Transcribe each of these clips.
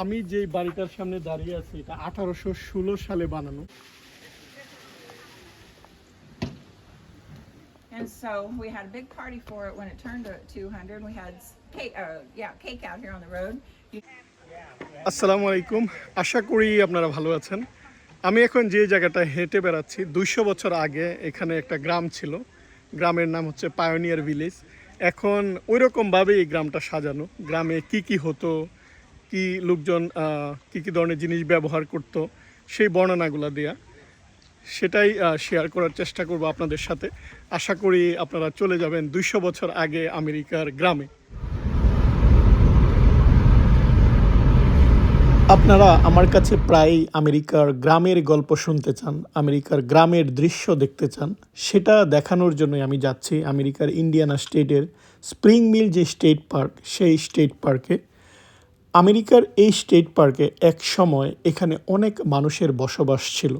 আমি যে বাড়িটার সামনে দাঁড়িয়ে আছি এটা আঠারোশো ষোলো সালে বানানো। And so we had a big party for it when it turned to 200. We had cake, uh, yeah, cake out here on the road. আসসালামু আলাইকুম। আশা করি আপনারা ভালো আছেন। আমি এখন যে জায়গাটায় হেঁটে বেড়াচ্ছি দুইশো বছর আগে এখানে একটা গ্রাম ছিল। গ্রামের নাম হচ্ছে পায়োনিয়ার ভিলেজ এখন ওই রকমভাবে এই গ্রামটা সাজানো। গ্রামে কি কি হতো কি লোকজন কি কি ধরনের জিনিস ব্যবহার করতো, সেই বর্ণনাগুলো দেয়া সেটাই শেয়ার করার চেষ্টা করব আপনাদের সাথে। আশা করি আপনারা চলে যাবেন দুইশো বছর আগে আমেরিকার গ্রামে। আপনারা আমার কাছে প্রায় আমেরিকার গ্রামের গল্প শুনতে চান, আমেরিকার গ্রামের দৃশ্য দেখতে চান। সেটা দেখানোর জন্যই আমি যাচ্ছি আমেরিকার ইন্ডিয়ানা স্টেটের স্প্রিং মিল যে স্টেট পার্ক, সেই স্টেট পার্কে। আমেরিকার এই স্টেট পার্কে এক সময় এখানে অনেক মানুষের বসবাস ছিল।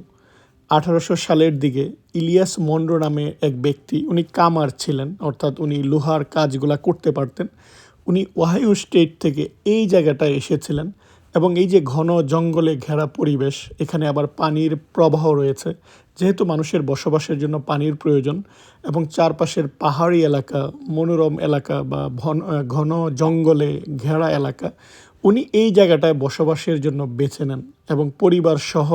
আঠারোশো সালের দিকে ইলিয়াস মন্ডো নামে এক ব্যক্তি, উনি কামার ছিলেন, অর্থাৎ উনি লোহার কাজগুলা করতে পারতেন। উনি ওহাইও স্টেট থেকে এই জায়গাটায় এসেছিলেন এবং এই যে ঘন জঙ্গলে ঘেরা পরিবেশ, এখানে আবার পানির প্রবাহ রয়েছে। যেহেতু মানুষের বসবাসের জন্য পানির প্রয়োজন এবং চারপাশের পাহাড়ি এলাকা, মনোরম এলাকা বা ঘন- ঘন জঙ্গলে ঘেরা এলাকা উনি এই জায়গাটায় বসবাসের জন্য বেছে নেন এবং পরিবার সহ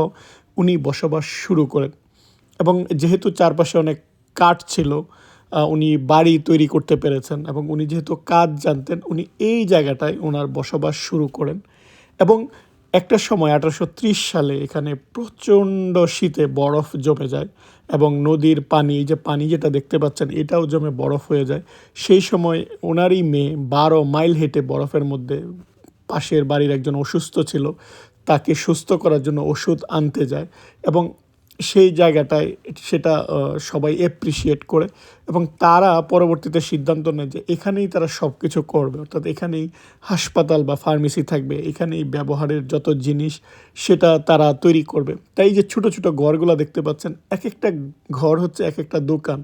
উনি বসবাস শুরু করেন। এবং যেহেতু চারপাশে অনেক কাঠ ছিল উনি বাড়ি তৈরি করতে পেরেছেন এবং উনি যেহেতু কাজ জানতেন, উনি এই জায়গাটায় ওনার বসবাস শুরু করেন। এবং একটা সময় আঠারোশো ত্রিশ সালে এখানে প্রচণ্ড শীতে বরফ জমে যায় এবং নদীর পানি যে পানি যেটা দেখতে পাচ্ছেন, এটাও জমে বরফ হয়ে যায়। সেই সময় ওনারই মেয়ে বারো মাইল হেঁটে বরফের মধ্যে পাশের বাড়ির একজন অসুস্থ ছিল তাকে সুস্থ করার জন্য ওষুধ আনতে যায় এবং সেই জায়গাটায় সেটা সবাই অ্যাপ্রিসিয়েট করে এবং তারা পরবর্তীতে সিদ্ধান্ত নেয় যে এখানেই তারা সব কিছু করবে। অর্থাৎ এখানেই হাসপাতাল বা ফার্মেসি থাকবে, এখানেই ব্যবহারের যত জিনিস সেটা তারা তৈরি করবে। তাই যে ছোট ছোট ঘরগুলো দেখতে পাচ্ছেন এক একটা ঘর হচ্ছে এক একটা দোকান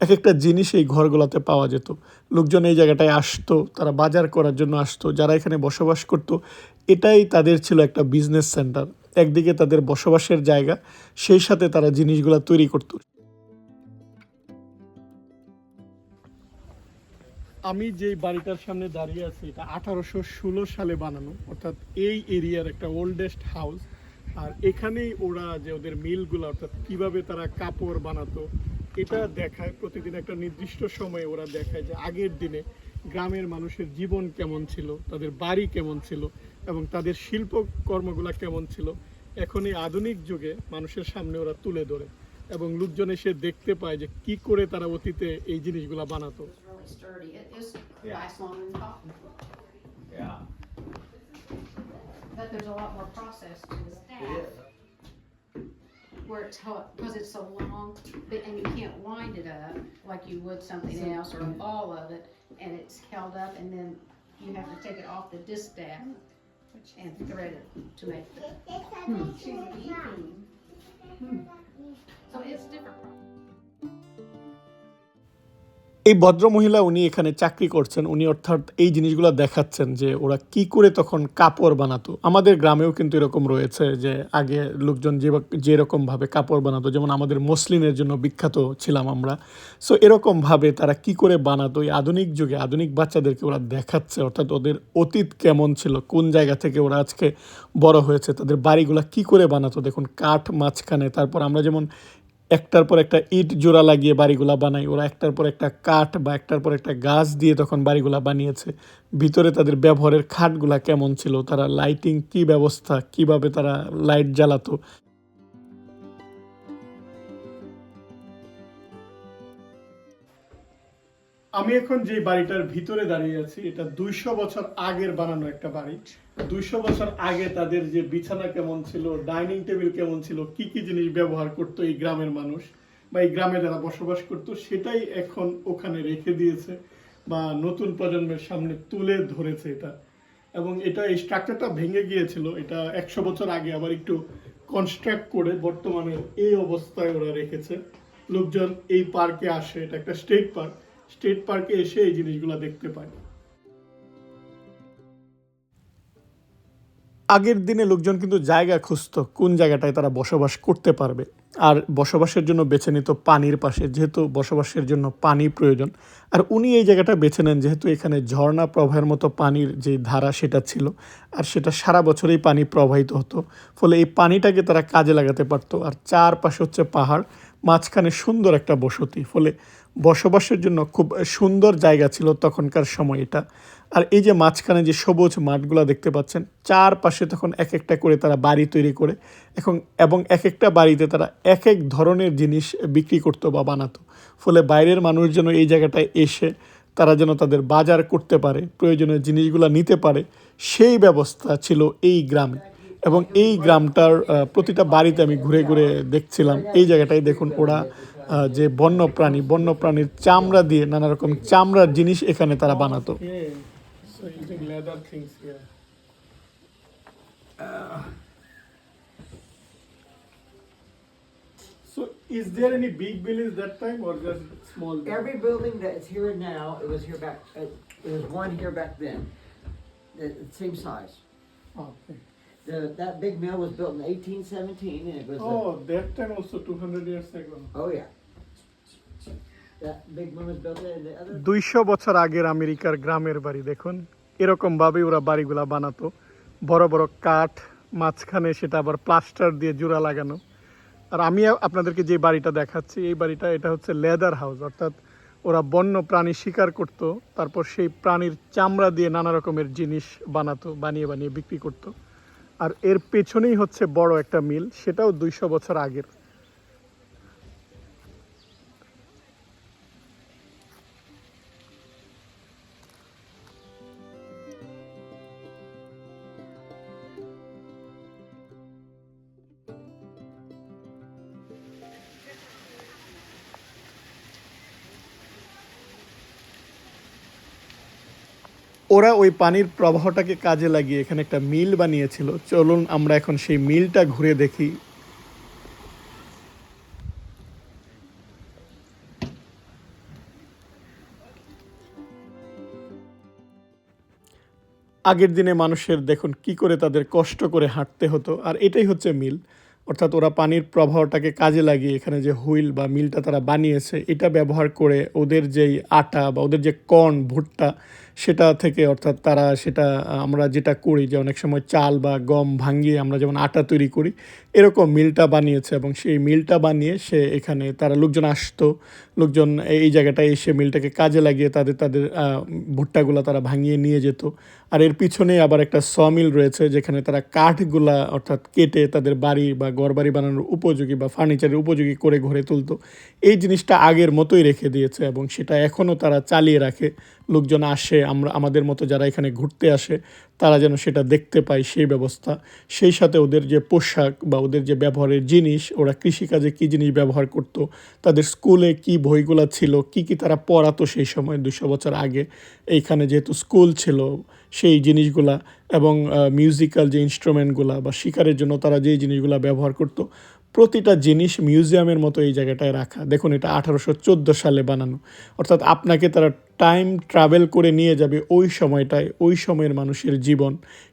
এক একটা জিনিস এই ঘরগুলোতে পাওয়া যেত। লোকজন এই জায়গাটায় আসতো, তারা বাজার করার জন্য আসতো, যারা এখানে বসবাস করতো, এটাই তাদের ছিল একটা বিজনেস সেন্টার একদিকে তাদের বসবাসের জায়গা, সেই সাথে তারা জিনিসগুলো তৈরি করতো। আমি যে বাড়িটার সামনে দাঁড়িয়ে আছি, এটা আঠারোশো ষোলো সালে বানানো, অর্থাৎ এই এরিয়ার একটা ওল্ডেস্ট হাউস আর এখানেই ওরা যে ওদের মিলগুলো, অর্থাৎ কীভাবে তারা কাপড় বানাতো, এটা দেখায়, প্রতিদিন একটা নির্দিষ্ট সময়ে ওরা দেখায় যে আগের দিনে গ্রামের মানুষের জীবন কেমন ছিল, তাদের বাড়ি কেমন ছিল এবং তাদের শিল্প কর্মগুলা কেমন ছিল? এখন এই আধুনিক যুগে মানুষের সামনে ওরা তুলে ধরে এবং লোকজন এসে দেখতে পায় যে কি করে তারা অতীতে এই জিনিসগুলো বানাতো। And thread it to make hmm. the. Hmm. So it's different. এই ভদ্র মহিলা উনি এখানে চাকরি করছেন, উনি অর্থাৎ এই জিনিসগুলো দেখাচ্ছেন যে ওরা কি করে তখন কাপড় বানাতো। আমাদের গ্রামেও কিন্তু এরকম রয়েছে যে আগে লোকজন যে যেরকমভাবে কাপড় বানাতো, যেমন আমাদের মসলিনের জন্য বিখ্যাত ছিলাম আমরা। সো এরকমভাবে তারা কি করে বানাতো, এই আধুনিক যুগে আধুনিক বাচ্চাদেরকে ওরা দেখাচ্ছে, অর্থাৎ ওদের অতীত কেমন ছিল, কোন জায়গা থেকে ওরা আজকে বড় হয়েছে, তাদের বাড়িগুলা কি করে বানাতো, দেখুন, কাঠ মাঝখানে, তারপর আমরা যেমন একটার পর একটা ইট জোড়া লাগিয়ে বাড়িগুলা বানায়। ওরা একটার পর একটা কাঠ বা একটার পর একটা গাছ দিয়ে তখন বাড়িগুলা বানিয়েছে। ভিতরে তাদের ব্যবহারের খাটগুলা কেমন ছিল? তারা লাইটিং কি ব্যবস্থা? কীভাবে তারা লাইট জ্বালাতো? আমি এখন যে বাড়িটার ভিতরে দাঁড়িয়ে আছি, এটা দুইশো বছর আগের বানানো একটা বাড়ি। দুইশো বছর আগে তাদের যে বিছানা কেমন ছিল, ডাইনিং টেবিল কেমন ছিল, কি কি জিনিস ব্যবহার করতো এই গ্রামের মানুষ বা এই গ্রামে যারা বসবাস করতো, সেটাই এখন ওখানে রেখে দিয়েছে বা নতুন প্রজন্মের সামনে তুলে ধরেছে এটা। এবং এটা এই স্ট্রাকচারটা ভেঙে গিয়েছিল, এটা একশো বছর আগে আবার একটু কনস্ট্রাক্ট করে বর্তমানে এই অবস্থায় ওরা রেখেছে। লোকজন এই পার্কে আসে, এটা একটা স্টেট পার্ক স্টেট পার্কে এসে এই জিনিসগুলো দেখতে পায় আগের দিনে লোকজন কিন্তু জায়গা খুঁজতো, কোন জায়গাটায় তারা বসবাস করতে পারবে। আর বসবাসের জন্য বেছে নিত পানির পাশে, যেহেতু বসবাসের জন্য পানি প্রয়োজন। আর উনি এই জায়গাটা বেছে নেন, যেহেতু এখানে ঝর্ণা প্রবাহের মতো পানির যে ধারা সেটা ছিল, আর সেটা সারা বছরেই পানি প্রবাহিত হতো। ফলে এই পানিটাকে তারা কাজে লাগাতে পারতো। আর চারপাশে হচ্ছে পাহাড়, মাঝখানে সুন্দর একটা বসতি। ফলে বসবাসের জন্য খুব সুন্দর জায়গা ছিল তখনকার সময় এটা। আর এই যে মাঝখানে যে সবুজ মাঠগুলো দেখতে পাচ্ছেন, চারপাশে তখন এক একটা করে তারা বাড়ি তৈরি করে এখন এবং এক একটা বাড়িতে তারা এক এক ধরনের জিনিস বিক্রি করতো বা বানাতো। ফলে বাইরের মানুষ যেন এই জায়গাটায় এসে তারা যেন তাদের বাজার করতে পারে, প্রয়োজনীয় জিনিসগুলো নিতে পারে, সেই ব্যবস্থা ছিল এই গ্রামে। এবং এই গ্রামটার প্রতিটা বাড়িতে আমি ঘুরে ঘুরে দেখছিলাম। এই জায়গাটায় দেখুন ওরা যে বন্য প্রাণী বন্য প্রাণীর চামড়া দিয়ে নানা রকম চামড়ার জিনিস এখানে তারা বানাতো So is there any big village that time or just small? Every building that's here now, it was here back, uh, it was one here back then, the, the same size. Okay. The, that big mill was built in eighteen seventeen and it was, Oh, a- Oh, that time also 200 years ago. oh yeah. That big mill was built there and the other, দুইশো বছর আগের আমেরিকার গ্রামের বাড়ি, দেখুন। এরকম ভাবে ওরা বাড়িগুলা বানাতো। বড় বড় কাঠ, মাঝখানে সেটা আবার প্লাস্টার দিয়ে জোড়া লাগানো। আর আমি আপনাদেরকে যে বাড়িটা দেখাচ্ছি, এই বাড়িটা, এটা হচ্ছে লেদার হাউস। অর্থাৎ ওরা বন্য প্রাণী শিকার করত, তারপর সেই প্রাণীর চামড়া দিয়ে নানা রকমের জিনিস বানাতো, বানিয়ে বানিয়ে বিক্রি করত। আর এর পেছনেই হচ্ছে বড় একটা মিল, সেটাও দুইশো বছর আগের। ওরা ওই পানির প্রবাহটাকে কাজে লাগিয়ে এখানে একটা মিল বানিয়েছিল। চলুন আমরা এখন সেই মিলটা ঘুরে দেখি। আগের দিনে মানুষের দেখুন কি করে তাদের কষ্ট করে হাঁটতে হতো, আর এটাই হচ্ছে মিল। অর্থাৎ ওরা পানির প্রবাহটাকে কাজে লাগিয়ে এখানে যে হুইল বা মিলটা তারা বানিয়েছে, এটা ব্যবহার করে ওদের যেই আটা বা ওদের যে কর্ন, ভুট্টা, সেটা থেকে অর্থাৎ তারা সেটা, আমরা যেটা করি যে অনেক সময় চাল বা গম ভাঙিয়ে আমরা যেমন আটা তৈরি করি, এরকম মিলটা বানিয়েছে এবং সেই মিলটা বানিয়ে সে এখানে তারা লোকজন আসতো লোকজন এই জায়গাটায় এসে মিলটাকে কাজে লাগিয়ে তাদের তাদের ভুট্টাগুলা তারা ভাঙিয়ে নিয়ে যেত। আর এর পিছনে আবার একটা সমিল রয়েছে যেখানে তারা কাঠগুলা অর্থাৎ কেটে তাদের বাড়ি বা ঘরবাড়ি বানানোর উপযোগী বা ফার্নিচারের উপযোগী করে ঘরে তুলতো। এই জিনিসটা আগের মতোই রেখে দিয়েছে এবং সেটা এখনও তারা চালিয়ে রাখে। লোকজন আসে, আমরা, আমাদের মতো যারা এখানে ঘুরতে আসে, তারা যেন সেটা দেখতে পায় সেই ব্যবস্থা। সেই সাথে ওদের যে পোশাক বা ওদের যে ব্যবহারের জিনিস, ওরা কৃষিকাজে কী জিনিস ব্যবহার করত, তাদের স্কুলে কি বইগুলো ছিল, কি কি তারা পড়াতো সেই সময় দুশো বছর আগে। এইখানে যেহেতু স্কুল ছিল সেই জিনিসগুলা এবং মিউজিক্যাল যে ইনস্ট্রুমেন্টগুলা বা শিকারের জন্য তারা যেই জিনিসগুলা ব্যবহার করতো, প্রতিটা জিনিস মিউজিয়ামের মতো এই জায়গাটায় রাখা। দেখুন এটা আঠারোশো চোদ্দ সালে বানানো। অর্থাৎ আপনাকে তারা টাইম ট্রাভেল করে নিয়ে যাবে ওই সময়টায়, ওই সময়ের মানুষের জীবন।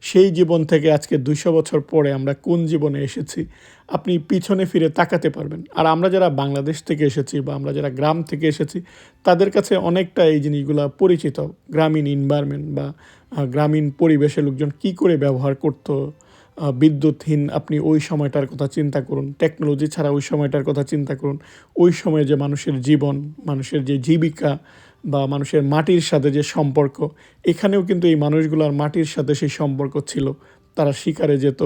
সেই জীবন থেকে আজকে দুইশো বছর পরে আমরা কোন জীবনে এসেছি, আপনি পিছনে ফিরে তাকাতে পারবেন। আর আমরা যারা বাংলাদেশ থেকে এসেছি বা আমরা যারা গ্রাম থেকে এসেছি, তাদের কাছে অনেকটা এই জিনিসগুলো পরিচিত। গ্রামীণ এনভায়রনমেন্ট বা গ্রামীণ পরিবেশে লোকজন কি করে ব্যবহার করতো বিদ্যুৎহীন, আপনি ওই সময়টার কথা চিন্তা করুন। টেকনোলজি ছাড়া ওই সময়টার কথা চিন্তা করুন। ওই সময়ে যে মানুষের জীবন, মানুষের যে জীবিকা বা মানুষের মাটির সাথে যে সম্পর্ক, এখানেও কিন্তু এই মানুষগুলোর মাটির সাথে সেই সম্পর্ক ছিল। তারা শিকারে যেত,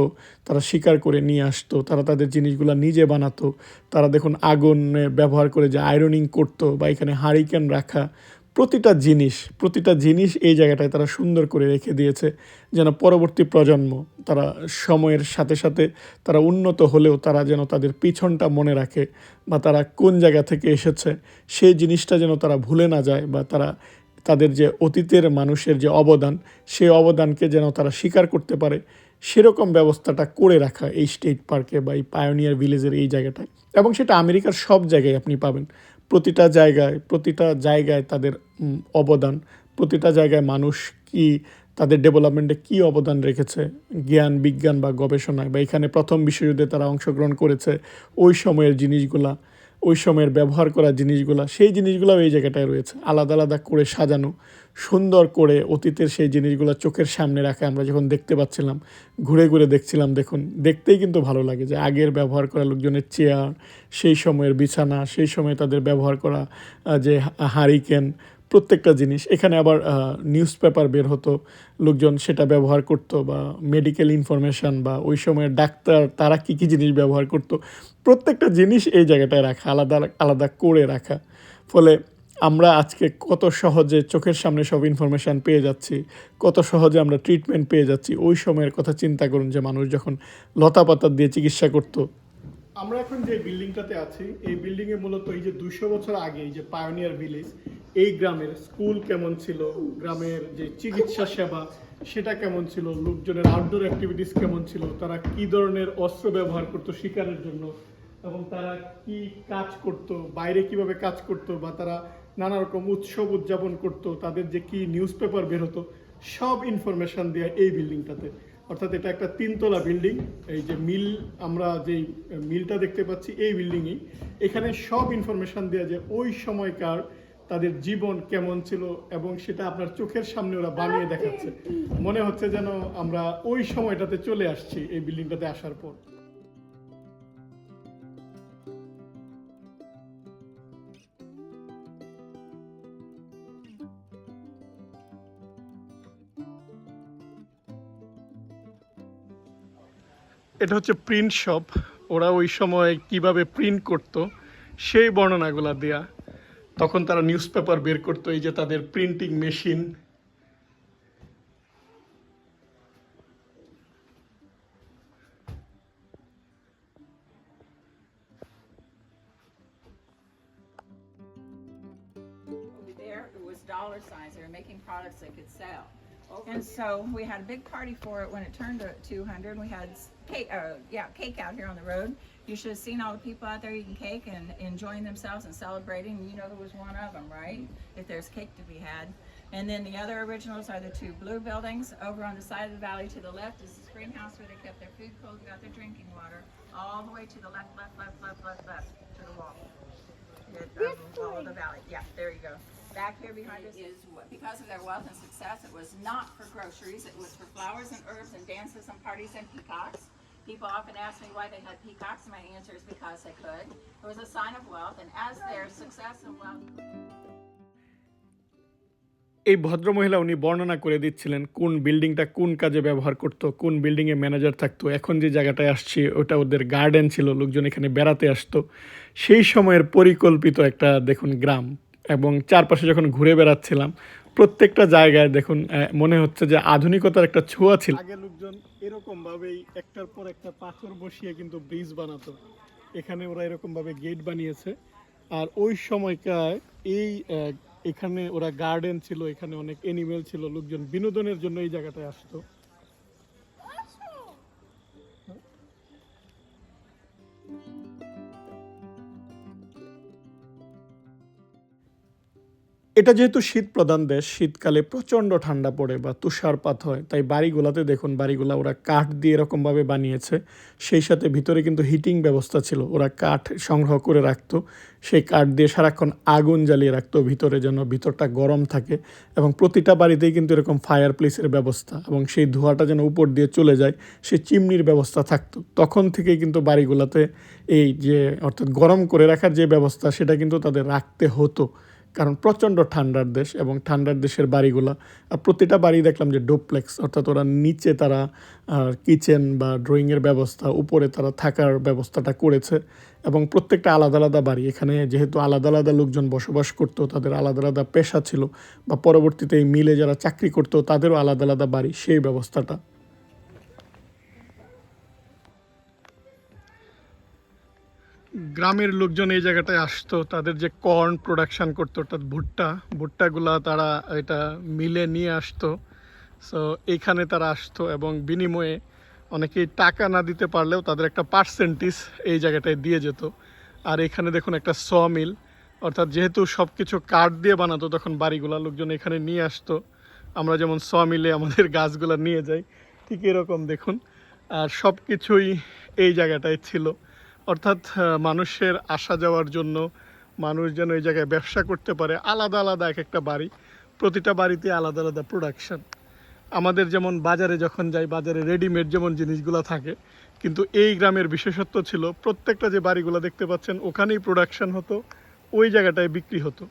তারা শিকার করে নিয়ে আসতো, তারা তাদের জিনিসগুলো নিজে বানাতো। তারা দেখুন আগুনে ব্যবহার করে যে আয়রনিং করতো বা এখানে হারিকেন রাখা প্রতিটা জিনিস প্রতিটা জিনিস এই জায়গাটায় তারা সুন্দর করে রেখে দিয়েছে যেন পরবর্তী প্রজন্ম, তারা সময়ের সাথে সাথে তারা উন্নত হলেও তারা যেন তাদের পিছনটা মনে রাখে বা তারা কোন জায়গা থেকে এসেছে সেই জিনিসটা যেন তারা ভুলে না যায় বা তারা তাদের যে অতীতের মানুষের যে অবদান, সেই অবদানকে যেন তারা স্বীকার করতে পারে, সেরকম ব্যবস্থাটা করে রাখা এই স্টেট পার্কে বা এই পায়োনিয়ার ভিলেজের এই জায়গাটায়। এবং সেটা আমেরিকার সব জায়গায় আপনি পাবেন। প্রতিটা জায়গায় প্রতিটা জায়গায় তাদের অবদান, প্রতিটা জায়গায় মানুষ কি, তাদের ডেভেলপমেন্টে কি অবদান রেখেছে? জ্ঞান, বিজ্ঞান বা গবেষণায় বা এখানে প্রথম বিশ্বযুদ্ধে তারা অংশগ্রহণ করেছে, ওই সময়ের জিনিসগুলা। ওই সময়ের ব্যবহার করা জিনিসগুলো, সেই জিনিসগুলো এই জায়গাটায় রয়েছে। আলাদা আলাদা করে সাজানো, সুন্দর করে অতীতের সেই জিনিসগুলো চোখের সামনে রাখা আমরা যখন দেখতে পাচ্ছিলাম, ঘুরে ঘুরে দেখছিলাম, দেখুন, দেখতেই কিন্তু ভালো লাগে যে আগের ব্যবহার করা লোকজনের চেয়ার, সেই সময়ের বিছানা, সেই সময় তাদের ব্যবহার করা যে হারিকেন প্রত্যেকটা জিনিস। এখানে আবার নিউজ পেপার বের হতো, লোকজন সেটা ব্যবহার করতো বা মেডিকেল ইনফরমেশান বা ওই সময়ের ডাক্তার তারা কী কী জিনিস ব্যবহার করতো। প্রত্যেকটা জিনিস এই জায়গাটায় রাখা, আলাদা আলাদা করে রাখা। ফলে আমরা আজকে কত সহজে চোখের সামনে সব ইনফরমেশান পেয়ে যাচ্ছি, কত সহজে আমরা ট্রিটমেন্ট পেয়ে যাচ্ছি। ওই সময়ের কথা চিন্তা করুন যে মানুষ যখন লতা পাতা দিয়ে চিকিৎসা করতো। আমরা এখন যে বিল্ডিংটাতে আছি, এই বিল্ডিংয়ে মূলত এই যে দুশো বছর আগে এই যে পায়োনিয়ার ভিলেজ এই গ্রামের স্কুল কেমন ছিল? গ্রামের যে চিকিৎসা সেবা, সেটা কেমন ছিল? লোকজনের আউটডোর অ্যাক্টিভিটিস কেমন ছিল? তারা কি ধরনের অস্ত্র ব্যবহার করতো শিকারের জন্য? এবং তারা কি কাজ করত? বাইরে কীভাবে কাজ করত? বা তারা নানা রকম উৎসব উদযাপন করত? তাদের যে কি নিউজ পেপার বের হতো? সব ইনফরমেশন দেয় এই বিল্ডিংটাতে অর্থাৎ এটা একটা তিনতলা বিল্ডিং এই যে মিল আমরা যেই মিলটা দেখতে পাচ্ছি, এই বিল্ডিংই এখানে সব ইনফরমেশন দেওয়া যে ওই সময়কার তাদের জীবন কেমন ছিল এবং সেটা আপনার চোখের সামনে ওরা বানিয়ে দেখাচ্ছে। মনে হচ্ছে যেন আমরা ওই সময়টাতে চলে আসছি এই বিল্ডিংটাতে আসার পর। এটা হচ্ছে প্রিন্ট শপ। ওরা ওই সময় কীভাবে প্রিন্ট করত সেই বর্ণনাগুলো দেয়া। তখন তারা নিউজ পেপার বের করতো এই যে তাদের printing machine there, it dollar signs. They were making products they could sell. And so we had a big party for it when it turned to 200. We had cake, uh, yeah, cake out here on the road. You should have seen all the people out there eating cake and enjoying themselves and celebrating. You know who was one of them, right? If there's cake to be had. And then the other originals are the two blue buildings. Over on the side of the valley to the left is the greenhouse where they kept their food cold, got their drinking water. All the way to the left, left, left, left, left, left to the wall. It, um, follow the valley. Yeah, there you go. Back here behind us is what, because of their wealth and success, it was not for groceries. It was for flowers and herbs and dances and parties and peacocks. People often ask me why they had peacocks, and my answer is because they could. It was a sign of wealth, and as their success and wealth এই ভদ্রমহিলা উনি বর্ণনা করে দিচ্ছিলেন কোন বিল্ডিংটা কোন কাজে ব্যবহার করতো কোন বিল্ডিংয়ে ম্যানেজার থাকতো এখন যে জায়গাটায় আসছি ওটা ওদের গার্ডেন ছিল লোকজন এখানে বেড়াতে আসতো সেই সময়ের পরিকল্পিত একটা দেখুন গ্রাম এবং চারপাশে যখন ঘুরে বেড়াচ্ছিলাম, প্রত্যেকটা জায়গায় দেখুন মনে হচ্ছে যে আধুনিকতার একটা ছোঁয়া ছিল। আগে লোকজন এরকম ভাবেই একটার পর একটা পাথর বসিয়ে কিন্তু ব্রিজ বানাতো। এখানে ওরা এরকম ভাবে গেট বানিয়েছে। আর ওই সময়কার এই এখানে ওরা গার্ডেন ছিল, এখানে অনেক এনিমেল ছিল, লোকজন বিনোদনের জন্য এই জায়গাটায় আসতো। এটা যেহেতু শীত প্রধান দেশ, শীতকালে প্রচণ্ড ঠান্ডা পড়ে বা তুষারপাত হয়, তাই বাড়িগুলোতে দেখুন, বাড়িগুলো ওরা কাঠ দিয়ে এরকমভাবে বানিয়েছে। সেই সাথে ভিতরে কিন্তু হিটিং ব্যবস্থা ছিল, ওরা কাঠ সংগ্রহ করে রাখতো। সেই কাঠ দিয়ে সারাক্ষণ আগুন জ্বালিয়ে রাখতো, ভিতরে যেন ভিতরটা গরম থাকে এবং প্রতিটা বাড়িতেই কিন্তু এরকম ফায়ার প্লেসের ব্যবস্থা এবং সেই ধোঁয়াটা যেন উপর দিয়ে চলে যায় সেই চিমনির ব্যবস্থা থাকতো। তখন থেকেই কিন্তু বাড়িগুলোতে এই যে, অর্থাৎ গরম করে রাখার যে ব্যবস্থা, সেটা কিন্তু তাদের রাখতে হতো। কারণ প্রচণ্ড ঠান্ডার দেশ এবং ঠান্ডার দেশের বাড়িগুলো প্রতিটা বাড়ি দেখলাম যে ডোপ্লেক্স, অর্থাৎ ওরা নিচে তারা কিচেন বা ড্রয়িংয়ের ব্যবস্থা, উপরে তারা থাকার ব্যবস্থাটা করেছে এবং প্রত্যেকটা আলাদা আলাদা বাড়ি। এখানে যেহেতু আলাদা আলাদা লোকজন বসবাস করতো, তাদের আলাদা আলাদা পেশা ছিল বা পরবর্তীতে এই মিলে যারা চাকরি করতো, তাদেরও আলাদা আলাদা বাড়ি, সেই ব্যবস্থাটা গ্রামের লোকজন এই জায়গাটায় আসতো, তাদের যে কর্ন প্রোডাকশান করতো, অর্থাৎ ভুট্টা, ভুট্টাগুলা তারা এটা মিলে নিয়ে আসতো। সো এইখানে তারা আসতো এবং বিনিময়ে অনেকেই টাকা না দিতে পারলেও তাদের একটা পার্সেন্টেজ এই জায়গাটায় দিয়ে যেত। আর এখানে দেখুন একটা স মিল অর্থাৎ যেহেতু সব কিছু কাঠ দিয়ে বানাতো, তখন বাড়িগুলা লোকজন এখানে নিয়ে আসতো। আমরা যেমন স মিলে আমাদের গাছগুলো নিয়ে যাই, ঠিক এরকম দেখুন। আর সব কিছুই এই জায়গাটায় ছিল। অর্থাৎ মানুষের আসা যাওয়ার জন্য মানুষ যেন এই জায়গায় ব্যবসা করতে পারে, আলাদা আলাদা এক একটা বাড়ি, প্রতিটা বাড়িতে আলাদা আলাদা প্রোডাকশন আমাদের যেমন বাজারে যখন যাই, বাজারে রেডিমেড যেমন জিনিসগুলো থাকে, কিন্তু এই গ্রামের বিশেষত্ব ছিল, প্রত্যেকটা যে বাড়িগুলো দেখতে পাচ্ছেন, ওখানেই প্রোডাকশান হতো, ওই জায়গাটায় বিক্রি হতো।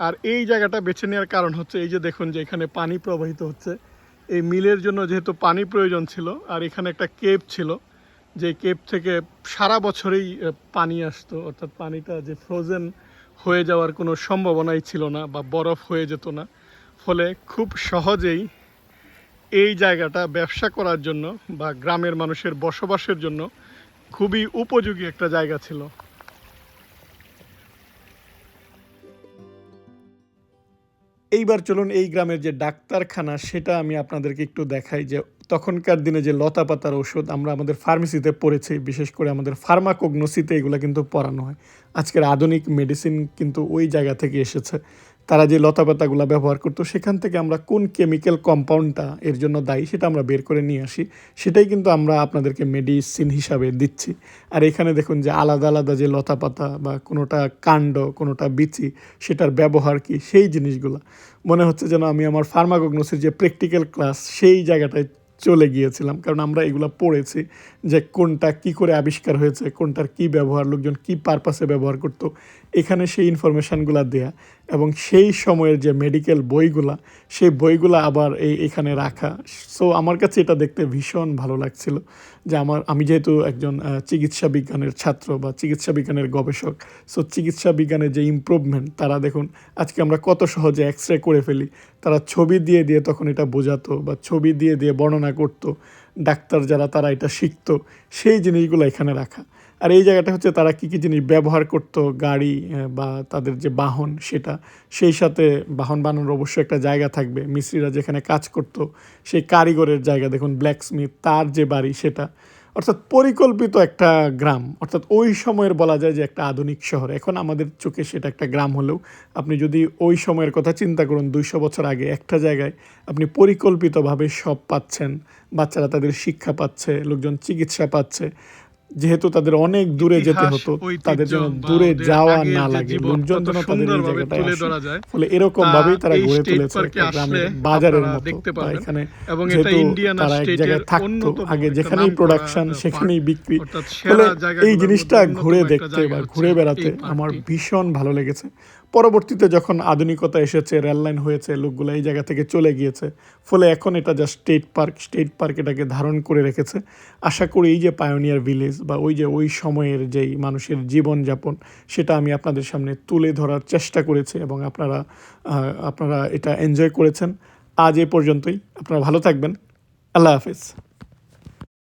আর এই জায়গাটা বেছে নেওয়ার কারণ হচ্ছে, এই যে দেখুন যে এখানে পানি প্রবাহিত হচ্ছে, এই মিলের জন্য যেহেতু পানি প্রয়োজন ছিল, আর এখানে একটা কেপ ছিল যে কেপ থেকে সারা বছরেই পানি আসতো, অর্থাৎ পানিটা যে ফ্রোজেন হয়ে যাওয়ার কোনো সম্ভাবনাই ছিল না বা বরফ হয়ে যেত না। ফলে খুব সহজেই এই জায়গাটা ব্যবসা করার জন্য বা গ্রামের মানুষের বসবাসের জন্য খুবই উপযোগী একটা জায়গা ছিল। এইবার চলুন এই গ্রামের যে ডাক্তারখানা, সেটা আমি আপনাদেরকে একটু দেখাই যে তখনকার দিনে যে লতা পাতার ওষুধ আমরা আমাদের ফার্মেসিতে পড়েছি, বিশেষ করে আমাদের ফার্মাকোগনোসিতে এগুলো কিন্তু পড়ানো হয়। আজকের আধুনিক মেডিসিন কিন্তু ওই জায়গা থেকে এসেছে। তারা যে লতা পাতাগুলো ব্যবহার করতো, সেখান থেকে আমরা কোন কেমিক্যাল কম্পাউন্ডটা এর জন্য দায়ী সেটা আমরা বের করে নিয়ে আসি। সেটাই কিন্তু আমরা আপনাদেরকে মেডিসিন হিসাবে দিচ্ছি। আর এখানে দেখুন যে আলাদা আলাদা যে লতা পাতা বা কোনোটা কাণ্ড, কোনোটা বিচি, সেটার ব্যবহার কি, সেই জিনিসগুলো। মনে হচ্ছে যেন আমি আমার ফার্মাকোগনোসির যে প্র্যাকটিক্যাল ক্লাস সেই জায়গাটায় চলে গিয়েছিলাম। কারণ আমরা এগুলো পড়েছি। যে কোনটা কি করে আবিষ্কার হয়েছে, কোনটার কি ব্যবহার, লোকজন কি পারপাসে ব্যবহার করতো, এখানে সেই ইনফরমেশানগুলো দেয়া এবং সেই সময়ের যে মেডিকেল বইগুলা, সেই বইগুলা আবার এই এখানে রাখা। সো আমার কাছে এটা দেখতে ভীষণ ভালো লাগছিল যে আমার, আমি যেহেতু একজন চিকিৎসা বিজ্ঞানের ছাত্র বা চিকিৎসা বিজ্ঞানের গবেষক সো চিকিৎসা বিজ্ঞানের যে ইমপ্রুভমেন্ট তারা দেখুন, আজকে আমরা কত সহজে এক্স রে করে ফেলি। তারা ছবি দিয়ে দিয়ে তখন এটা বোঝাতো বা ছবি দিয়ে দিয়ে বর্ণনা করতো। ডাক্তার যারা, তারা এটা শিখতো। সেই জিনিসগুলো এখানে রাখা। আর এই জায়গাটা হচ্ছে তারা কী কী জিনিস ব্যবহার করত, গাড়ি বা তাদের যে বাহন সেটা। সেই সাথে বাহন বানানোর অবশ্যই একটা জায়গা থাকবে। মিস্ত্রিরা যেখানে কাজ করত, সেই কারিগরের জায়গা। দেখুন ব্ল্যাকস্মিথ তার যে বাড়ি সেটা। অর্থাৎ পরিকল্পিত একটা গ্রাম। অর্থাৎ ওই সময়ের বলা যায় যে একটা আধুনিক শহর। এখন আমাদের চোখে সেটা একটা গ্রাম হলেও আপনি যদি ওই সময়ের কথা চিন্তা করুন, দুইশো বছর আগে একটা জায়গায় আপনি পরিকল্পিতভাবে সব পাচ্ছেন। বাচ্চারা তাদের শিক্ষা পাচ্ছে, লোকজন চিকিৎসা পাচ্ছে। যেহেতু তাদের অনেক দূরে যেতে হতো তাদের জন্য দূরে যাওয়া না লাগে লোকজন যেন তাদের এই জায়গাটায় আসে। ফলে এরকম ভাবেই তারা গড়ে তুলেছে গ্রামের বাজারের মতো। এখানে যেহেতু তারা এক জায়গায় থাকতো আগে যেখানেই প্রোডাকশন সেখানেই বিক্রি। ফলে এই জিনিসটা ঘুরে দেখতে বা ঘুরে বেড়াতে আমার ভীষণ ভালো লেগেছে। পরবর্তীতে যখন আধুনিকতা এসেছে রেললাইন হয়েছে, লোকগুলো এই জায়গা থেকে চলে গিয়েছে, ফলে এখন এটা just state park state park এটাকে ধারণ করে রেখেছে। আশা করি এই যে পায়োনিয়ার ভিলেজ বা ওই যে ওই সময়ের যেই মানুষের জীবনযাপন, সেটা আমি আপনাদের সামনে তুলে ধরার চেষ্টা করেছি এবং আপনারা আপনারা এটা এনজয় করেছেন। আজ এ পর্যন্তই। আপনারা ভালো থাকবেন। আল্লাহ হাফিজ।